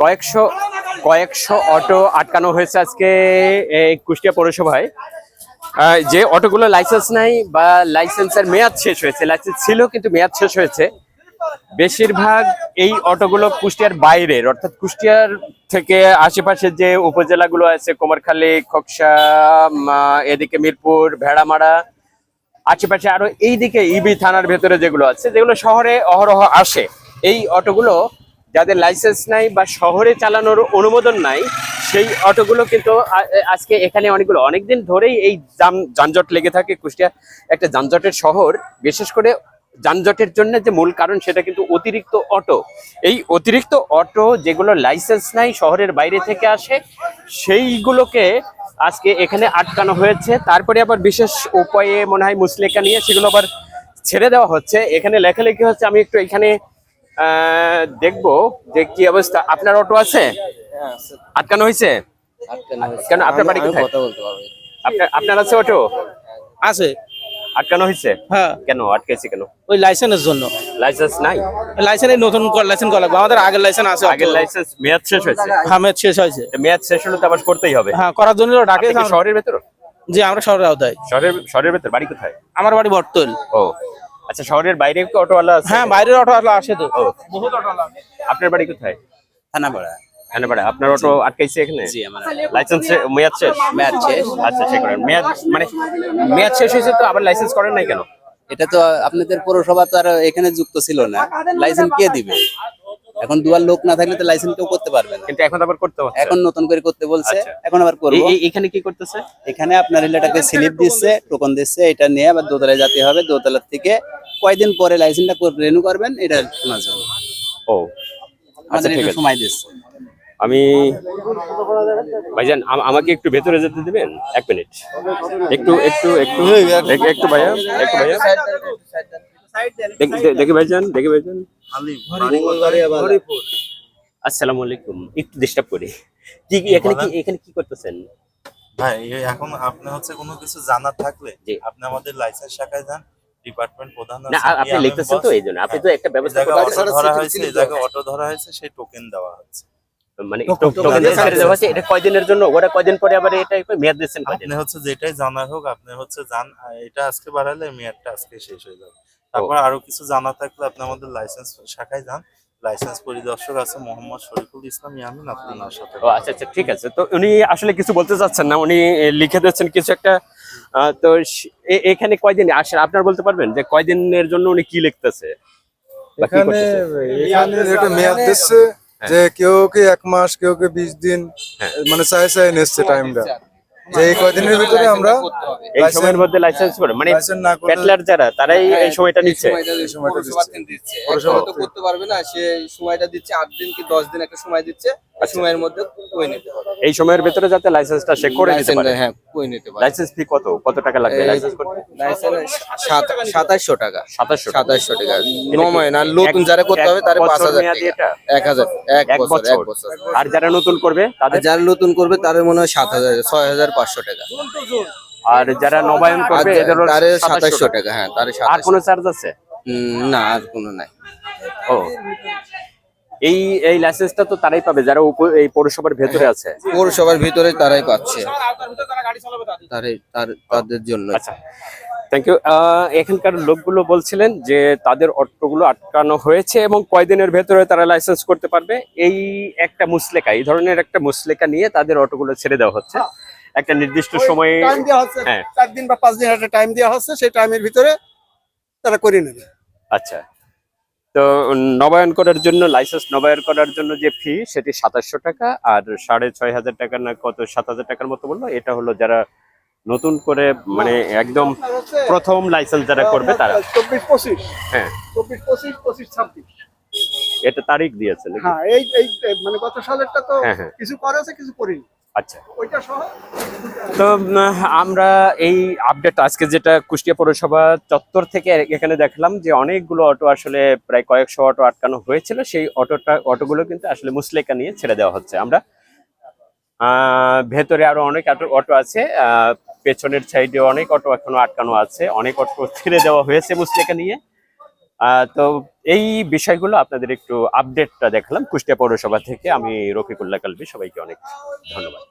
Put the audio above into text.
কয়েকশো কয়েকশো অটো আটকানো হয়েছে আজকে কুষ্টিয়া পৌরসভায়। যে অটোগুলো লাইসেন্স নাই বা লাইসেন্সের মেয়াদ শেষ হয়েছে লাইসেন্স ছিল কিন্তু মেয়াদ শেষ হয়েছে। বেশিরভাগ এই অটোগুলো কুষ্টিয়ার বাইরের, অর্থাৎ কুষ্টিয়ার থেকে আশেপাশে যে উপজেলাগুলো আছে, কুমারখালী, খোকসা এদিকে মিরপুর, ভেড়ামারা, আশেপাশে আরও এইদিকে ইবি থানার ভেতরে যেগুলো আছে, যেগুলো শহরে অহরহ আসে। এই অটোগুলো যাদের লাইসেন্স নাই বা শহরে চালানোর অনুমোদন নাই, সেই অটোগুলো কিন্তু আজকে এখানে অনেকগুলো, অনেকদিন ধরেই এই জাম, যানজট লেগে থাকে। কুষ্টিয়া একটা যানজটের শহর, বিশেষ করে যানজটের জন্য যে মূল কারণ সেটা কিন্তু অতিরিক্ত অটো। এই অতিরিক্ত অটো যেগুলো লাইসেন্স নাই, শহরের বাইরে থেকে আসে, সেইগুলোকে আজকে এখানে আটকানো হয়েছে। তারপরে আবার বিশেষ উপায়ে মনে হয় মুসলেকা নিয়ে সেগুলো আবার ছেড়ে দেওয়া হচ্ছে। এখানে লেখালেখি হচ্ছে, আমি একটু এখানে দেখব যে কি অবস্থা। আপনার অটো আছে? আটকানো হয়েছে? কেন আপনার বাড়ি কোথায়? কথা বলতে পারব। আপনার আপনার আছে অটো আছে। আটকানো হয়েছে? হ্যাঁ। কেন আটকেছে কেন? ওই লাইসেন্সের জন্য। লাইসেন্স নাই? লাইসেন্স নতুন লাইসেন্স করা লাগবে। আমাদের আগের লাইসেন্স আছে আগের লাইসেন্স মেয়াদ শেষ হয়েছে? হামেদ শেষ হয়েছে। তো মেয়াদ শেষ হলে তো আবার করতেই হবে। হ্যাঁ করার জন্য ডাকে শহরের ভেতর? জি আমরা শহরে আওতায়। শহরের শহরের ভেতর বাড়ি কোথায়? আমার বাড়ি বটতল ও। আচ্ছা শহরের বাইরে কি অটোওয়ালা আছে? হ্যাঁ বাইরের অটো আসলে আসে তো। বহুত অটো আসে আপনার বাড়ি কোথায়? থানাপাড়া। বাড়ি আপনার অটো আটকাইছে এখানে? জি আমার লাইসেন্স মেয়াদ শেষ? মেয়াদ শেষ। আচ্ছা সে করেন। মেয়াদ মানে মেয়াদ শেষ হয়েছে তো আবার লাইসেন্স করেন নাই কেন? এটা তো আপনাদের পৌরসভা তো আর এখানে যুক্ত ছিল না। লাইসেন্স কে দিবে? এখন দুয়ার লোক না থাকলে তো লাইসেন্স কেউ করতে পারবে না। কিন্তু এখন আবার করতে হচ্ছে। এখন নতুন করে করতে বলছে। আচ্ছা। এখন আবার করব। এখানে কি করতেছে? এখানে আপনার এলাকাকে স্লিপ দিচ্ছে টোকন দিচ্ছে এটা নিয়ে আবার দোতলায় যেতে হবে। দোতলার থেকে কয়দিন পরে লাইসেন্সটা রেনু করবেন এটা শোনার জন্য ও আমাদের আচ্ছা, ঠিক একটু আছে। সময় দিচ্ছে। আমি ভাইজান আম- আমাকে একটু ভেতরে যেতে দিবেন? এক মিনিট। একটু একটু একটু একটু ভাইয়া একটু ভাইয়া। দেখি ভাইজান দেখি ভাইজান। আসসালামু আলাইকুম। একটু ডিস্টার্ব করি। কি কি এখানে কি এখানে কি করতেছেন? ভাই এখন আপনি হচ্ছে কোনো কিছু জানার থাকলে। আপনি আমাদের লাইসেন্স শাখায় যান। ডিপার্টমেন্ট প্রধান আপনি লিখতেছেন তো boss। এই জন্য। আপনি তো একটা ব্যবস্থা ধরা হয়েছে জায়গায় অটো ধরা হয়েছে সেই টোকেন দেওয়া হচ্ছে। মানে টোকেন দেওয়া হচ্ছে এটা কয়দিনের জন্য? ওরা কয়দিন পরে আবার এটা মেয়াদ দিচ্ছেন আপনি হচ্ছে যেটাই জানা হোক আপনি হচ্ছে জান এটা আজকে বাড়ালে মেয়াদটা আজকে শেষ হয়ে যাবে। তারপর আরও কিছু জানা থাকলে আপনি আমাদের লাইসেন্স শাখায় যান। লাইসেন্স পরিদর্শক আছে মোহাম্মদ শরীফুল ইসলাম ইয়ামিন আপনার সাথে ও আচ্ছা আচ্ছা ঠিক আছে। তো উনি আসলে কিছু বলতে চাচ্ছেন না উনি লিখে দিচ্ছেন কিছু একটা। তো এ- এখানে কয়দিন আসেন আপনার বলতে পারবেন যে কয়দিনের জন্য উনি কি লিখতেছে? এখানে এখানে একটা মেয়াদ দিচ্ছে যে কেউ কি এক মাস কেউ কি বিশ দিন হ্যাঁ। মানে চাই চাই নিচ্ছে টাইমটা যে এই কয়দিনের ভিতরে আমরা এই সময়ের মধ্যে লাইসেন্স করে মানে প্যাটলার যারা তারাই এই সময়টা নিচ্ছে। এই সময়টা দিচ্ছে। পৌরসভা তো করতে পারবে না সে সময়টা দিচ্ছে আট দিন কি দশ দিন একটা সময় দিচ্ছে এই সময়ের মধ্যে কই নিতে পারে এই সময়ের ভেতরে যাতে লাইসেন্সটা সে করে নিতে পারে। হ্যাঁ। কই নিতে পারে? লাইসেন্স ফি কত? কত টাকা লাগবে লাইসেন্স করতে? লাইসেন্স সাতাশশো টাকা। সাতাশশো সাতাশশো টাকা। নময় না নতুন যারা করতে হবে তার পাঁচ হাজার মেয়াদি টাকা। এটা? এক বছর এক বছর। আর যারা নতুন করবে তাদের? যারা নতুন করবে তাদের মনে হয় সাত হাজার ছয় হাজার পাঁচশো টাকা। আর যারা নবায়ন করবে এদের তারে 2700 সাতাশশো টাকা হ্যাঁ তারে আর কোনো চার্জ আছে? না আর কোনো নাই। ও। এই এই লাইসেন্সটা তো তারাই পাবে যারা এই পৌরসভার ভেতরে আছে। পৌরসভার ভিতরে তারাই পাচ্ছে। তারাই তার- তাদের জন্য। আচ্ছা থ্যাংক ইউ এখানকার লোকগুলো বলছিলেন যে তাদের অটোগুলো আটকানো হয়েছে এবং কয়দিনের ভেতরে তারা লাইসেন্স করতে পারবে। এই একটা মুসলেকা এই ধরনের একটা মুসলেকা নিয়ে তাদের অটোগুলো ছেড়ে দেওয়া হচ্ছে। একটা নির্দিষ্ট সময়ে দেওয়া হচ্ছে হ্যাঁ। চার দিন বা পাঁচ দিন একটা টাইম দেওয়া হচ্ছে সেই টাইমের ভিতরে তারা করে নেবে। আচ্ছা। তো নবায়ন করার জন্য লাইসেন্স নবায়ন করার জন্য যে ফি সেটি সাতাশশো টাকা আর সাড়ে ছয় হাজার টাকা না কত সাত হাজার টাকার মতো বলল। এটা হলো যারা নতুন করে মানে একদম প্রথম লাইসেন্স যারা করবে তারা। চব্বিশ পঁচিশ। হ্যাঁ। চব্বিশ পঁচিশ পঁচিশ ছাব্বিশ। এটা তারিখ দিয়েছে হ্যাঁ এই মানে গত সালেরটা তো হ্যাঁ, হ্যাঁ। কিছু করেছে কিছু করিনি। আচ্ছা। তো আমরা এই আপডেট আজকে যেটা কুষ্টিয়া পৌরসভা চত্বর থেকে এখানে দেখলাম যে অনেকগুলো অটো আসলে প্রায় কয়েকশো অটো আটকানো হয়েছিল। সেই অটোটা অটোগুলো কিন্তু আসলে মুসলেকা নিয়ে ছেড়ে দেওয়া হচ্ছে। আমরা আহ, ভেতরে আরও অনেক অটো আছে। আহ, পেছনের সাইডে অনেক অটো এখনও আটকানো আছে। অনেক অটো ছেড়ে দেওয়া হয়েছে মুসলেকা নিয়ে। তো এই বিষয়গুলো আপনাদের একটু আপডেটটা দেখালাম কুষ্টিয়া পৌরসভা থেকে। আমি রফিকুল্লাহ কালবি সবাইকে অনেক ধন্যবাদ।